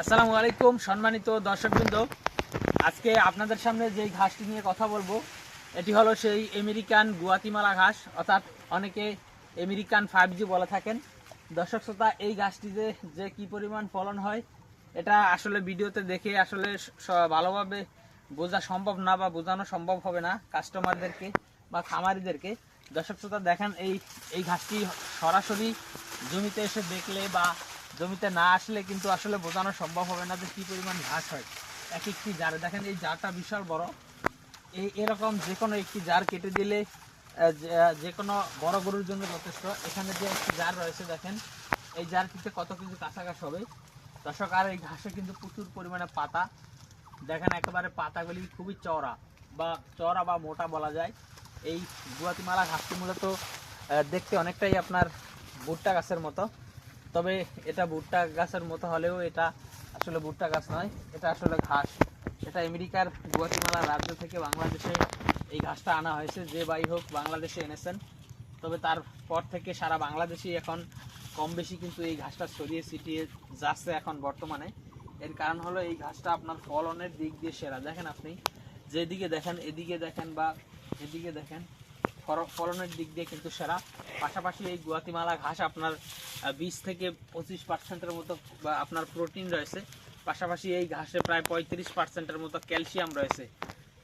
আসসালামু আলাইকুম সম্মানিত দর্শকবৃন্দ। আজকে আপনাদের সামনে যে ঘাসটি নিয়ে কথা বলব, এটি হলো সেই আমেরিকান গুয়াতিমালা ঘাস, অর্থাৎ অনেকে আমেরিকান ফাইভ জি বলে থাকেন। দর্শক শ্রোতা, এই ঘাসটিতে যে কি পরিমাণ ফলন হয়, এটা আসলে ভিডিওতে দেখে আসলে ভালোভাবে বোঝা সম্ভব না বা বোঝানো সম্ভব হবে না কাস্টমারদেরকে বা খামারিদেরকে। দর্শক শ্রোতা, দেখেন এই এই ঘাসটি সরাসরি জমিতে এসে দেখলে বা জমিতে না আসলে কিন্তু আসলে বোঝানো সম্ভব হবে না যে কি পরিমাণ ঘাস হয়। এক একটি জারে, দেখেন এই জারটা বিশাল বড়। এই এরকম যে কোনো একটি জার কেটে দিলে যে- কোনো বড় গরুর জন্য যথেষ্ট। এখানে যে একটি জার রয়েছে, দেখেন, এই জারটিতে কত কিছু ঘাস হবে। দর্শক, আর এই ঘাসে কিন্তু প্রচুর পরিমাণে পাতা। দেখেন, একেবারে পাতাগুলি খুবই চওড়া বা চওড়া বা মোটা বলা যায়। এই গুয়াতিমালা ঘাসটি মূলত দেখতে অনেকটাই আপনার ভুট্টা গাছের মতো। তবে এটা ভুট্টা গাছের মতো হলেও এটা আসলে ভুট্টা গাছ নয়, এটা আসলে ঘাস। এটা আমেরিকার গুয়াতিমালা রাজ্য থেকে বাংলাদেশে এই ঘাসটা আনা হয়েছে, যে বাই হোক বাংলাদেশে এনেছেন। তবে তারপর থেকে সারা বাংলাদেশেই এখন কম বেশি কিন্তু এই ঘাসটা ছড়িয়ে ছিটিয়ে যাচ্ছে এখন বর্তমানে। এর কারণ হলো এই ঘাসটা আপনার ফলনের দিক দিয়ে সেরা। দেখেন আপনি, যেদিকে দেখেন, এদিকে দেখেন বা এদিকে দেখেন ফলনের দিক দিয়ে কিন্তু সেরা। পাশাপাশি এই গুয়াতিমালা ঘাস আপনার বিশ থেকে পঁচিশ পার্সেন্টের মতো আপনার প্রোটিন রয়েছে। পাশাপাশি এই ঘাসে প্রায় পঁয়ত্রিশ পার্সেন্টের মতো ক্যালসিয়াম রয়েছে।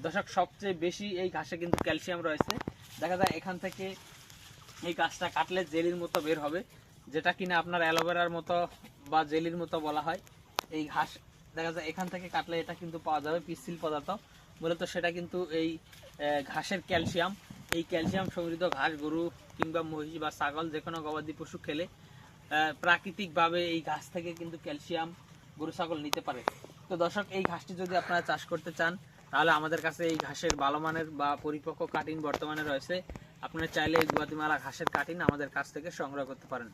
দর্শক, সবচেয়ে বেশি এই ঘাসে কিন্তু ক্যালসিয়াম রয়েছে। দেখা যায় এখান থেকে এই গাছটা কাটলে জেলির মতো বের হবে, যেটা কিনা আপনার অ্যালোভেরার মতো বা জেলির মতো বলা হয়। এই ঘাস দেখা যায় এখান থেকে কাটলে এটা কিন্তু পাওয়া যাবে পিসিল পদার্থ। মূলত সেটা কিন্তু এই ঘাসের ক্যালসিয়াম এই ক্যালসিয়াম সমৃদ্ধ ঘাস, গরু কিংবা মহিষ বা ছাগল, যে কোনো গবাদি পশু খেলে প্রাকৃতিকভাবে এই ঘাস থেকে কিন্তু ক্যালসিয়াম গরু, ছাগল নিতে পারে। তো দর্শক, এই ঘাসটি যদি আপনারা চাষ করতে চান, তাহলে আমাদের কাছে এই ঘাসের ভালো মানের বা পরিপক্ক কাটিন বর্তমানে রয়েছে। আপনারা চাইলে এই গুয়াতিমালা ঘাসের কাটিন আমাদের কাছ থেকে সংগ্রহ করতে পারেন।